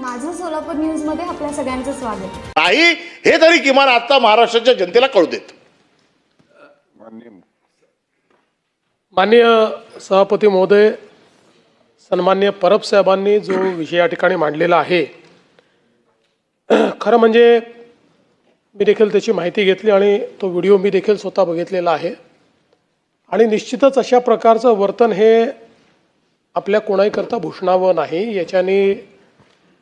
माझं सोलापूर न्यूजमध्ये आपल्या सगळ्यांचं स्वागत. नाही हे तरी किमान आता महाराष्ट्राच्या जनतेला कळू देत. माननीय सभापती महोदय सन्मान्य परब साहेबांनी जो विषय या ठिकाणी मांडलेला आहे खरं म्हणजे मी देखील त्याची माहिती घेतली आणि तो व्हिडिओ मी देखील स्वतः बघितलेला आहे. आणि निश्चितच अशा प्रकारचं वर्तन हे आपल्या कोणाहीकरता भूषणावं नाही याच्याने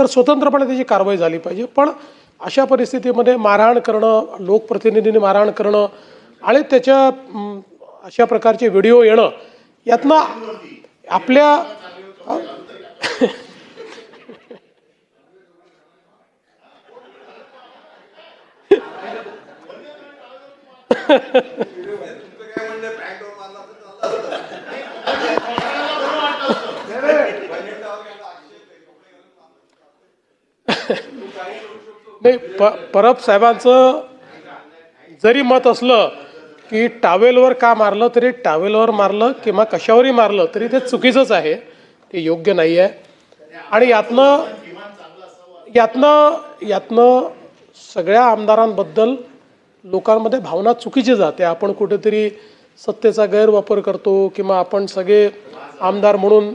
तर स्वतंत्रपणे त्याची कारवाई झाली पाहिजे. पण अशा परिस्थितीमध्ये मारहाण करणं लोकप्रतिनिधींनी मारहाण करणं आणि त्याच्या अशा प्रकारचे व्हिडिओ येणं यातनं आपल्या नाही प परब साहेबांचं जरी मत असलं की टावेलवर का मारलं तरी टावेलवर मारलं किंवा कशावरही मारलं तरी ते चुकीचंच आहे. ते योग्य नाही आहे. आणि यातनं यातनं यातनं सगळ्या आमदारांबद्दल लोकांमध्ये भावना चुकीची जाते. आपण कुठेतरी सत्तेचा गैरवापर करतो किंवा आपण सगळे आमदार म्हणून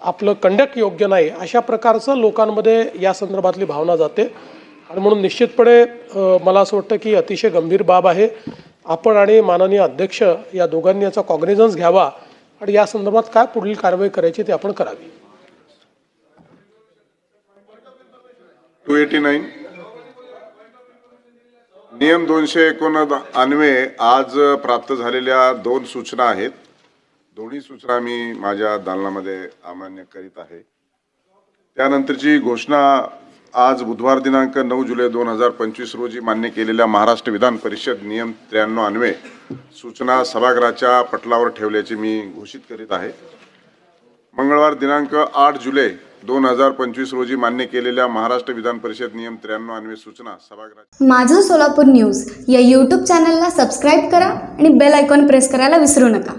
आपलं कंडक्ट योग्य नाही अशा प्रकारचं लोकांमध्ये या संदर्भातली भावना जाते. आणि म्हणून निश्चितपणे मला असं वाटतं की अतिशय गंभीर बाब आहे. आपण आणि माननीय अध्यक्ष या दोघांनी याचा कॉग्नेझन्स घ्यावा आणि या संदर्भात काय पुढील कारवाई करायची ते आपण करावी. टू एटी नाईन नियम दोनशे एकोणनव्वे आज प्राप्त झालेल्या दोन सूचना आहेत. दोन्ही सूचना मी माझ्या दालनामध्ये अमान्य करीत आहे. त्यानंतरची घोषणा आज बुधवार दिनांक नऊ जुलै दोन हजार पंचवीस रोजी मान्य केलेल्या महाराष्ट्र विधान परिषद नियम त्र्याण्णव अन्वये सूचना सभागृहाच्या पटलावर ठेवल्याची मी घोषित करीत आहे. मंगळवार दिनांक आठ जुलै दोन हजार पंचवीस रोजी मान्य केलेल्या महाराष्ट्र विधान परिषद नियम त्र्याण्णव अन्वये सूचना सभागृहात माझं सोलापूर न्यूज या यूट्यूब चॅनलला सबस्क्राईब करा आणि बेल आयकॉन प्रेस करायला विसरू नका.